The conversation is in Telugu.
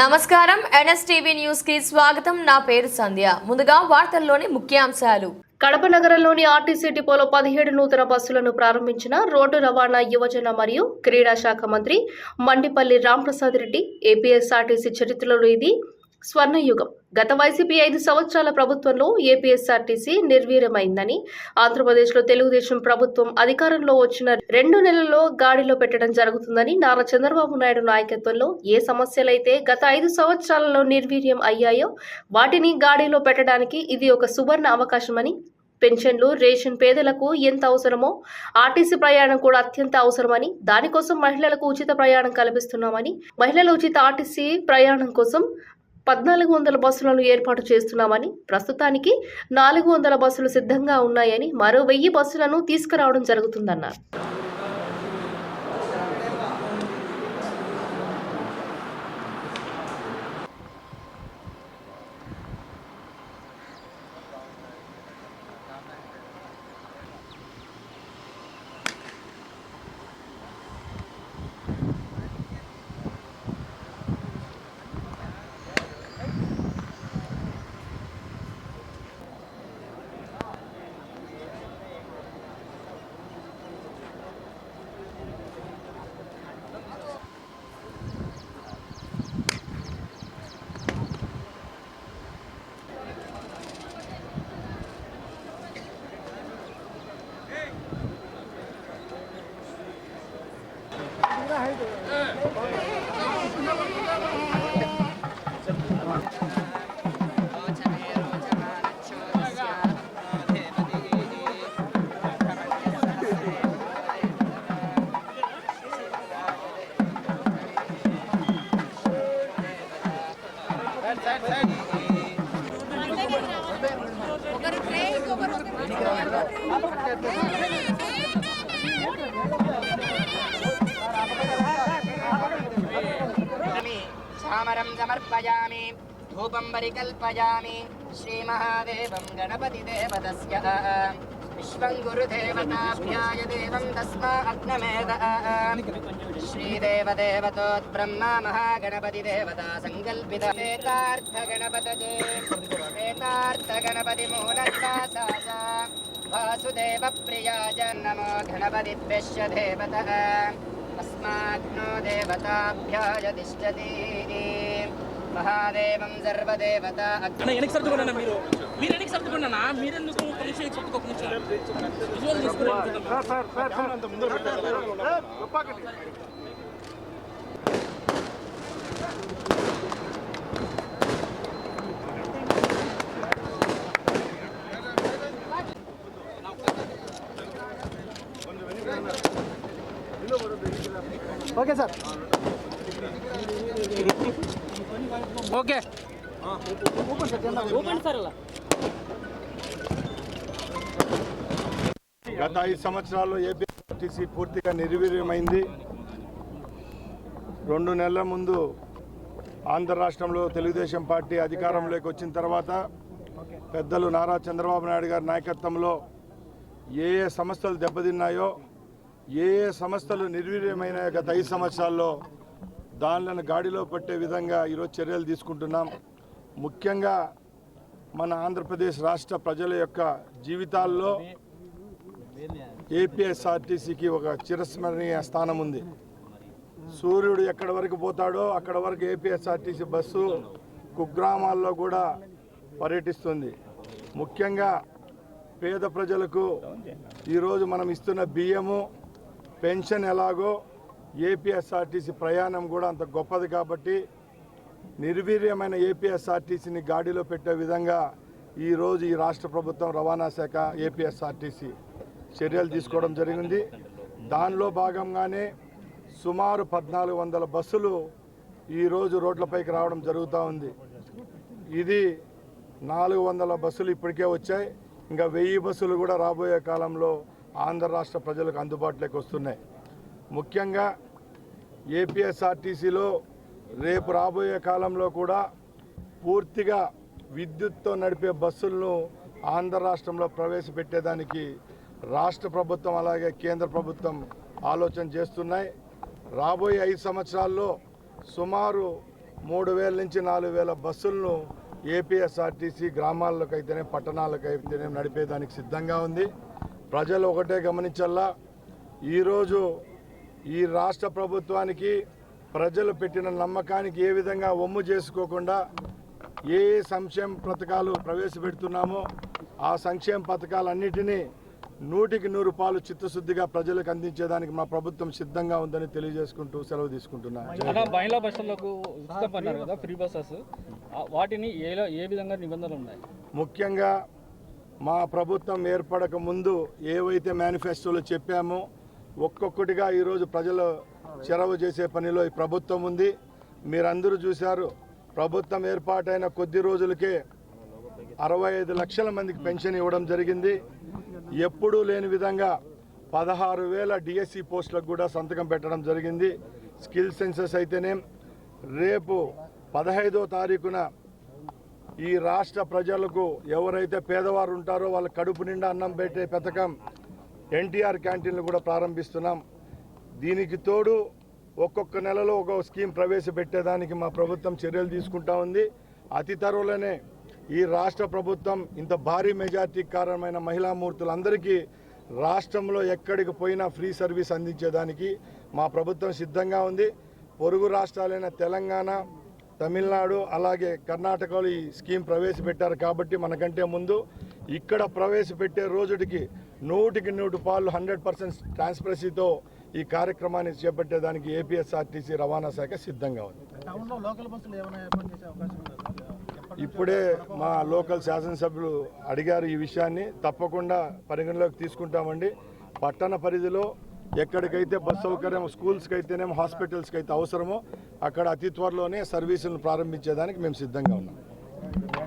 నమస్కారం. ఎన్ఎస్టీవీ న్యూస్కి స్వాగతం. నా పేరు సంధ్య. ముందుగా వార్తల్లోని ముఖ్యాంశాలు. కడప నగరంలోని ఆర్టీసీ డిపోలో పదిహేడు నూతన బస్సులను ప్రారంభించిన రోడ్డు రవాణా యువజన మరియు క్రీడా శాఖ మంత్రి మండిపల్లి రాంప్రసాద్ రెడ్డి ఏపీఎస్ఆర్టీసీ చరిత్రలో ఇది స్వర్ణయుగం. గత వైసీపీ ఐదు సంవత్సరాల ప్రభుత్వంలో ఏపీఎస్ఆర్టీసీ నిర్వీర్యమైందని ఆంధ్రప్రదేశ్లో తెలుగుదేశం ప్రభుత్వం అధికారంలో వచ్చిన రెండు నెలల్లో గాడిలో పెట్టడం జరుగుతుందని నారా చంద్రబాబు నాయుడు నాయకత్వంలో ఏ సమస్యలైతే గత ఐదు సంవత్సరాలలో నిర్వీర్యం అయ్యాయో వాటిని గాడిలో పెట్టడానికి ఇది ఒక సువర్ణ అవకాశమని పెన్షన్లు రేషన్ పేదలకు ఎంత అవసరమో ఆర్టీసీ ప్రయాణం కూడా అత్యంత అవసరమని దానికోసం మహిళలకు ఉచిత ప్రయాణం కల్పిస్తున్నామని మహిళల ఉచిత ఆర్టీసీ ప్రయాణం కోసం పద్నాలుగు వందల బస్సులను ఏర్పాటు చేస్తున్నామని ప్రస్తుతానికి నాలుగు వందల బస్సులు సిద్ధంగా ఉన్నాయని మరో వెయ్యి బస్సులను తీసుకురావడం జరుగుతుందన్నారు. సమర్పయామి చామరం సమర్పయామి ధూపం పరికల్పయామి శ్రీమహాదేవం గణపతిదేవతస్య విశ్వం గురుదేవతాభ్యాయ దేవం తస్మా అగ్నమేద శ్రీదేవదేవతోద్బ్రహ్మ మహాగణపతిదేవతా సంకల్పిత ఏతార్థ గణపతజే ఏతార్థ గణపతి మూలనివాసాయ వాసుదేవ ప్రియాజ నమో గణపతిభ్యశ్చ దేవత अस्माग्नो देवताभ्याय तिष्ठति మహాదేవం సర్వదేవతా అన్న వెనక్కి సర్దుకున్నా మీరు మీరు వెనక్కి సర్దుకున్నా మీరెందుకు ఒక నిమిషం వెనక్కి సర్దుకో, ఒక నిమిషం విజువల్ తీసుకురండి. ఓకే. ఓపెన్ సార్ అలా. గత ఐదు సంవత్సరాల్లో ఏపీఆర్టీసీ పూర్తిగా నిర్వీర్యమైంది. రెండు నెలల ముందు ఆంధ్ర రాష్ట్రంలో తెలుగుదేశం పార్టీ అధికారంలోకి వచ్చిన తర్వాత పెద్దలు నారా చంద్రబాబు నాయుడు గారి నాయకత్వంలో ఏ ఏ సంస్థలు దెబ్బతిన్నాయో ఏ ఏ సంస్థలు నిర్వీర్యమైన గత ఐదు సంవత్సరాల్లో దానిలను గాడిలో పట్టే విధంగా ఈరోజు చర్యలు తీసుకుంటున్నాం. ముఖ్యంగా మన ఆంధ్రప్రదేశ్ రాష్ట్ర ప్రజల యొక్క జీవితాల్లో ఏపీఎస్ఆర్టీసీకి ఒక చిరస్మరణీయ స్థానం ఉంది. సూర్యుడు ఎక్కడి వరకు పోతాడో అక్కడ వరకు ఏపీఎస్ఆర్టీసీ బస్సు కుగ్రామాల్లో కూడా పర్యటిస్తుంది. ముఖ్యంగా పేద ప్రజలకు ఈరోజు మనం ఇస్తున్న బియ్యము పెన్షన్ ఎలాగో ఏపీఎస్ఆర్టీసీ ప్రయాణం కూడా అంత గొప్పది కాబట్టి నిర్వీర్యమైన ఏపీఎస్ఆర్టీసీని గాడిలో పెట్టే విధంగా ఈరోజు ఈ రాష్ట్ర ప్రభుత్వం రవాణా శాఖ ఏపీఎస్ఆర్టీసీ చర్యలు తీసుకోవడం జరిగింది. దానిలో భాగంగానే సుమారు పద్నాలుగు వందల బస్సులు ఈరోజు రోడ్లపైకి రావడం జరుగుతూ ఉంది. ఇది నాలుగు వందల బస్సులు ఇప్పటికే వచ్చాయి. ఇంకా వెయ్యి బస్సులు కూడా రాబోయే కాలంలో ఆంధ్ర రాష్ట్ర ప్రజలకు అందుబాటులోకి వస్తున్నాయి. ముఖ్యంగా ఏపీఎస్ఆర్టీసీలో రేపు రాబోయే కాలంలో కూడా పూర్తిగా విద్యుత్తో నడిపే బస్సులను ఆంధ్ర రాష్ట్రంలో ప్రవేశపెట్టేదానికి రాష్ట్ర ప్రభుత్వం అలాగే కేంద్ర ప్రభుత్వం ఆలోచన చేస్తున్నాయి. రాబోయే ఐదు సంవత్సరాల్లో సుమారు మూడు వేల నుంచి నాలుగు వేల బస్సులను ఏపీఎస్ఆర్టీసీ గ్రామాలకు అయితేనే పట్టణాలకు అయితేనే నడిపేదానికి సిద్ధంగా ఉంది. ప్రజలు ఒకటే గమనించల్లా ఈరోజు ఈ రాష్ట్ర ప్రభుత్వానికి ప్రజలు పెట్టిన నమ్మకానికి ఏ విధంగా ఒమ్ము చేసుకోకుండా ఏ ఏ సంక్షేమ పథకాలు ప్రవేశపెడుతున్నామో ఆ సంక్షేమ పథకాలన్నిటినీ నూటికి నూరు పాలు చిత్తశుద్ధిగా ప్రజలకు అందించేదానికి మా ప్రభుత్వం సిద్ధంగా ఉందని తెలియజేసుకుంటూ సెలవు తీసుకుంటున్నాను అలా మహిళా బస్సులకు ఉచితం అన్నారు కదా ఫ్రీ బస్సెస్. ఆ వాటిని ఏలో ఏ విధంగా నిబంధనలు ఉన్నాయి? ముఖ్యంగా మా ప్రభుత్వం ఏర్పడక ముందు ఏవైతే మేనిఫెస్టోలో చెప్పామో ఒక్కొక్కటిగా ఈరోజు ప్రజలు చెరవ చేసే పనిలో ఈ ప్రభుత్వం ఉంది. మీరందరూ చూశారు ప్రభుత్వం ఏర్పాటైన కొద్ది రోజులకే అరవై ఐదు లక్షల మందికి పెన్షన్ ఇవ్వడం జరిగింది. ఎప్పుడూ లేని విధంగా పదహారు వేల డిఎస్సి పోస్టులకు కూడా సంతకం పెట్టడం జరిగింది. స్కిల్ సెన్సెస్ అయితేనే రేపు పదహైదో తారీఖున ఈ రాష్ట్ర ప్రజలకు ఎవరైతే పేదవారు ఉంటారో వాళ్ళ కడుపు నిండా అన్నం పెట్టే పథకం ఎన్టీఆర్ క్యాంటీన్లు కూడా ప్రారంభిస్తున్నాం. దీనికి తోడు ఒక్కొక్క నెలలో ఒక స్కీమ్ ప్రవేశపెట్టేదానికి మా ప్రభుత్వం చర్యలు తీసుకుంటా ఉంది. అతి త్వరలోనే ఈ రాష్ట్ర ప్రభుత్వం ఇంత భారీ మెజార్టీ కారణమైన మహిళామూర్తులందరికీ రాష్ట్రంలో ఎక్కడికి పోయినా ఫ్రీ సర్వీస్ అందించేదానికి మా ప్రభుత్వం సిద్ధంగా ఉంది. పొరుగు రాష్ట్రాలైన తెలంగాణ తమిళనాడు అలాగే కర్ణాటకలో ఈ స్కీమ్ ప్రవేశపెట్టారు కాబట్టి మనకంటే ముందు ఇక్కడ ప్రవేశపెట్టే రోజుటికి నూటికి నూటి పాలు హండ్రెడ్ పర్సెంట్ ట్రాన్స్పరసీతో ఈ కార్యక్రమాన్ని చేపట్టేదానికి ఏపీఎస్ఆర్టీసీ రవాణా శాఖ సిద్ధంగా ఉంది. ఇప్పుడే మా లోకల్ శాసనసభ్యులు అడిగారు ఈ విషయాన్ని. తప్పకుండా పరిగణలోకి తీసుకుంటామండి. పట్టణ పరిధిలో ఎక్కడికైతే బస్ సౌకర్యం స్కూల్స్కి అయితేనేమో హాస్పిటల్స్కి అయితే అవసరమో అక్కడ అతి త్వరలోనే సర్వీసులను ప్రారంభించేదానికి మేము సిద్ధంగా ఉన్నాం.